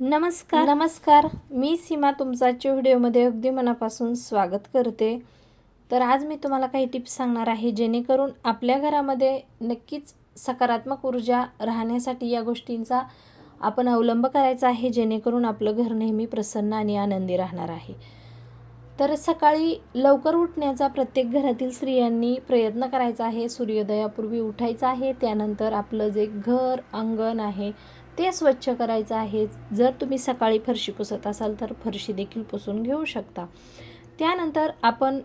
नमस्कार. नमस्कार. मी सीमा तुमचं आजच्या व्हिडिओमध्ये अगदी मनापासून स्वागत करते. तर आज मी तुम्हाला काही टिप्स सांगणार आहे जेणेकरून आपल्या घरामध्ये नक्कीच सकारात्मक ऊर्जा राहण्यासाठी या गोष्टींचा आपण अवलंब करायचा आहे जेणेकरून आपलं घर नेहमी प्रसन्न आणि आनंदी राहणार आहे. तर सकाळी लवकर उठण्याचा प्रत्येक घरातील स्त्रियांनी प्रयत्न करायचा आहे. सूर्योदयापूर्वी उठायचं आहे. त्यानंतर आपलं जे घर अंगण आहे ते स्वच्छ करायचं आहे. जर तुम्ही सकाळी फरशी पुसत असाल तर फरशी देखील पुसून घेऊ शकता. त्यानंतर आपण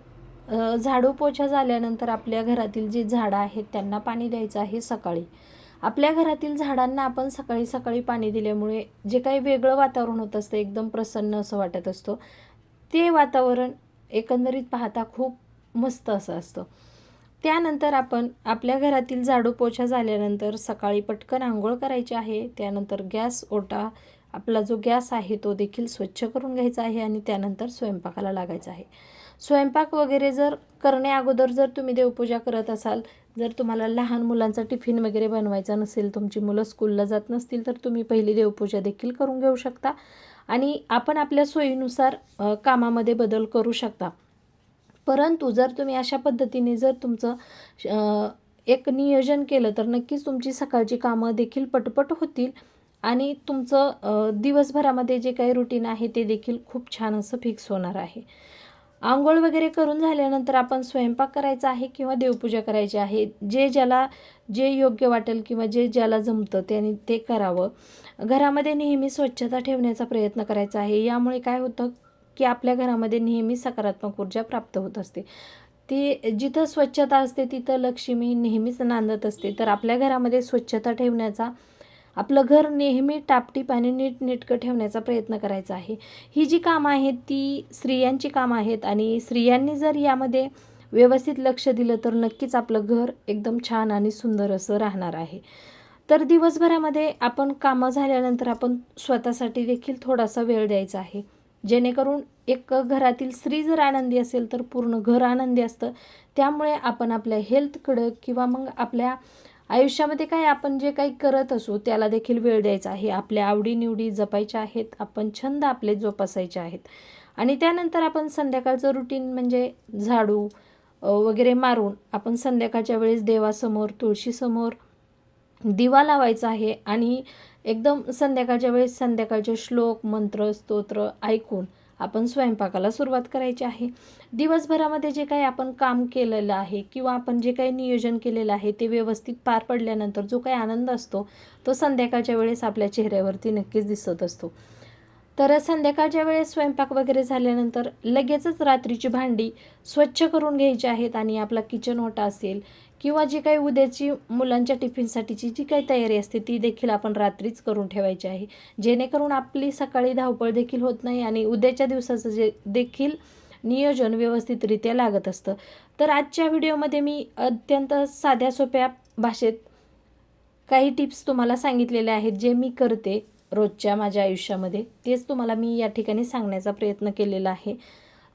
झाडू पोछा झाल्यानंतर आपल्या घरातील जी झाडं आहेत त्यांना पाणी द्यायचं आहे सकाळी. आपल्या घरातील झाडांना आपण सकाळी सकाळी पाणी दिल्यामुळे जे काही वेगळं वातावरण होत असतं एकदम प्रसन्न असं वाटत असतो ते वातावरण एकंदरीत पाहता खूप मस्त असं असतं. त्यानंतर आपण आपल्या घरातील झाडू पोछा झाल्यानंतर सकाळी पटकन आंघोळ करायची आहे. त्यानंतर गॅस ओटा आपला जो गॅस आहे तो देखील स्वच्छ करून घ्यायचा आहे आणि त्यानंतर स्वयंपाकाला लागायचा आहे. स्वयंपाक वगैरे जर करण्या अगोदर जर तुम्ही देवपूजा करत असाल जर तुम्हाला लहान मुलांचा टिफिन वगैरे बनवायचा नसेल तुमची मुलं स्कूलला जात नसतील तर तुम्ही पहिली देवपूजा देखील करून घेऊ शकता. आणि आपण आपल्या सोयीनुसार कामामध्ये बदल करू शकता. परंतु जर तुम्ही अशा पद्धतीने जर तुमचं एक नियोजन केलं तर नक्कीच तुमची सकाळची कामं देखील पटपट होतील आणि तुमचं दिवसभरामध्ये जे काही रुटीन आहे ते देखील खूप छान असं फिक्स होणार आहे. आंघोळ वगैरे करून झाल्यानंतर आपण स्वयंपाक करायचा आहे किंवा देवपूजा करायची आहे जे ज्याला जे योग्य वाटेल किंवा जे ज्याला जमतं त्याने ते करावं. घरामध्ये नेहमी स्वच्छता ठेवण्याचा प्रयत्न करायचा आहे. यामुळे काय होतं की आपल्या घरामध्ये नेहमी सकारात्मक ऊर्जा प्राप्त होत असते. ती जिथं स्वच्छता असते तिथं लक्ष्मी नेहमीच नांदत असते. तर आपल्या घरामध्ये स्वच्छता ठेवण्याचा आपलं घर नेहमी टापटीप आणि नीटनेटकं ठेवण्याचा प्रयत्न करायचा आहे. ही जी कामं आहेत ती स्त्रियांची कामं आहेत आणि स्त्रियांनी जर यामध्ये व्यवस्थित लक्ष दिलं तर नक्कीच आपलं घर एकदम छान आणि सुंदर असं राहणार आहे. तर दिवसभरामध्ये आपण कामं झाल्यानंतर आपण स्वतःसाठी देखील थोडासा वेळ द्यायचा आहे. जेणेकरून एक घरातील स्त्री जर आनंदी असेल तर पूर्ण घर आनंदी असतं. त्यामुळे आपण आपल्या हेल्थकडं किंवा मग आपल्या आयुष्यामध्ये काय आपण जे काही करत असू त्याला देखील वेळ द्यायचा आहे. आपल्या आवडीनिवडी जपायच्या आहेत आपण छंद आपले जोपासायचे आहेत. आणि त्यानंतर आपण संध्याकाळचं रुटीन म्हणजे झाडू वगैरे मारून आपण संध्याकाळच्या वेळेस देवासमोर तुळशीसमोर दिवा लावायचा आहे आणि एकदम संध्याकाळच्या वेळेस संध्याकाळचे श्लोक मंत्र स्तोत्र ऐकून आपण स्वयंपाकाला सुरुवात करायची आहे. दिवसभरामध्ये जे काही आपण काम केलेलं आहे किंवा आपण जे काही नियोजन केलेलं आहे ते व्यवस्थित पार पडल्यानंतर जो काही आनंद असतो तो संध्याकाळच्या वेळेस आपल्या चेहऱ्यावरती नक्कीच दिसत असतो. तर संध्याकाळच्या वेळेस स्वयंपाक वगैरे झाल्यानंतर लगेचच रात्रीची भांडी स्वच्छ करून घ्यायची आहेत आणि आपला किचन ओटा असेल किंवा जी काही उद्याची मुलांच्या टिफिनसाठीची जी काही तयारी असते ती देखील आपण रात्रीच करून ठेवायची आहे. जेणेकरून आपली सकाळी धावपळ देखील होत नाही आणि उद्याच्या दिवसाचं जे देखील नियोजन व्यवस्थितरित्या लागत असतं. तर आजच्या व्हिडिओमध्ये मी अत्यंत साध्या सोप्या भाषेत काही टिप्स तुम्हाला सांगितलेले आहेत जे मी करते रोजच्या माझ्या आयुष्यामध्ये. तेच तुम्हाला मी या ठिकाणी सांगण्याचा प्रयत्न केलेला आहे.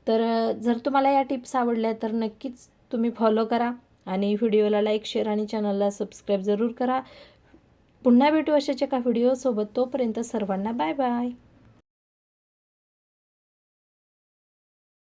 तर जर तुम्हाला या टिप्स आवडल्या तर नक्कीच तुम्ही फॉलो करा. आणि व्हिडिओला लाईक शेअर आणि चॅनलला सबस्क्राईब जरूर करा. पुन्हा भेटू अशाच एका व्हिडिओसोबत. तोपर्यंत सर्वांना बाय बाय.